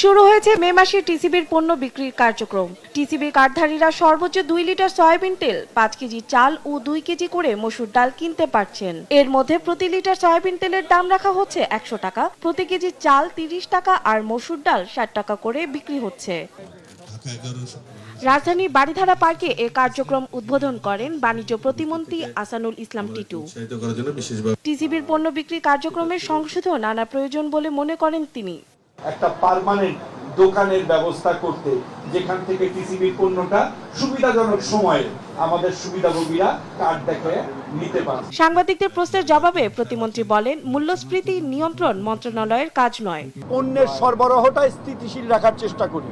শুরু হয়েছে মে মাসে টিসিবির পণ্য বিক্রির কার্যক্রম। টিসিবির কার্ডধারীরা সর্বোচ্চ দুই লিটার সয়াবিন তেল পাঁচ কেজি চাল ও দুই কেজি করে মসুর ডাল কিনতে পারছেন। এর মধ্যে প্রতি লিটার সয়াবিন তেলের দাম রাখা হচ্ছে একশো টাকা প্রতি কেজি চাল তিরিশ টাকা আর মসুর ডাল ষাট টাকা করে বিক্রি হচ্ছে। রাজধানীর বাড়িধারা পার্কে এ কার্যক্রম উদ্বোধন করেন বাণিজ্য প্রতিমন্ত্রী আসানুল ইসলাম টিটু। টিসিবির পণ্য বিক্রি কার্যক্রমের সংশোধন আনা প্রয়োজন বলে মনে করেন তিনি। একটা পার্মানেন্ট দোকানের ব্যবস্থা করতে যেখান থেকে টিসিবির পণ্যটা সুবিধাজনক সময়ে আমাদের সুবিধাভোগীরা কার্ড দেখে নিতে পারে সাংবাদিকদের প্রশ্নের জবাবে প্রতিমন্ত্রী বলেন মূল্যস্ফীতি নিয়ন্ত্রণ মন্ত্রণালয়ের কাজ নয়। পণ্যের সরবরাহটা স্থিতিশীল রাখার চেষ্টা করি।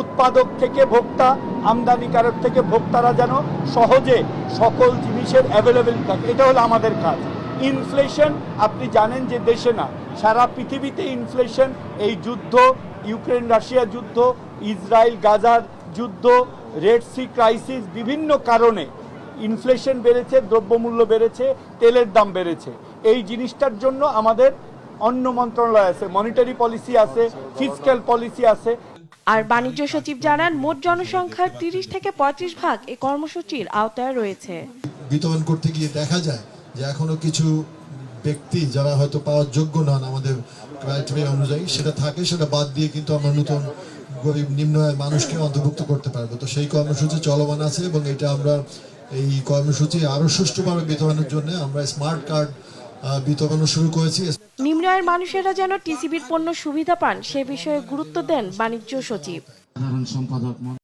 উৎপাদক থেকে ভোক্তা আমদানিকারক থেকে ভোক্তারা যেন সহজে সকল জিনিসের অ্যাভেলেবেল থাকে। এটা হলো আমাদের কাজ। ইনফ্লেশন আপনি জানেন যে দেশে না সারা পৃথিবীতে ইনফ্লেশন এই যুদ্ধ ইউক্রেন রাশিয়া যুদ্ধ ইসরায়েল গাজার যুদ্ধ রেড সি ক্রাইসিস বিভিন্ন কারণে ইনফ্লেশন বেড়েছে দ্রব্যমূল্য বেড়েছে তেলের দাম বেড়েছে। এই জিনিসটার জন্য আমাদের অন্য মন্ত্রণালয় আছে মনিটারি পলিসি আছে ফিজিক্যাল পলিসি আছে। আর বাণিজ্য সচিব জানান মোট জনসংখ্যার তিরিশ থেকে পঁয়ত্রিশ ভাগ এই কর্মসূচির আওতায় রয়েছে। বিতরণ করতে গিয়ে দেখা যায় যে এখনও কিছু ব্যক্তি যারা হয়তো পাওয়ার যোগ্য নন আমাদের ক্রাইটেরিয়া অনুযায়ী সেটা থাকে সেটা বাদ দিয়ে কিন্তু আমরা নতুন গরিব নিম্ন আয়ের মানুষকে অন্তর্ভুক্ত করতে পারব। তো সেই কর্মসূচি চলমান আছে এবং এটা আমরা এই কর্মসূচি আরও সুষ্ঠুভাবে বিতরণের জন্য আমরা স্মার্ট কার্ড বিতরণ শুরু করেছি। নিম্ন আয়ের মানুষেরা যেন টিসিবির পণ্য সুবিধা পান সে বিষয়ে গুরুত্ব দেন বাণিজ্য সচিব। সাধারণ সম্পাদক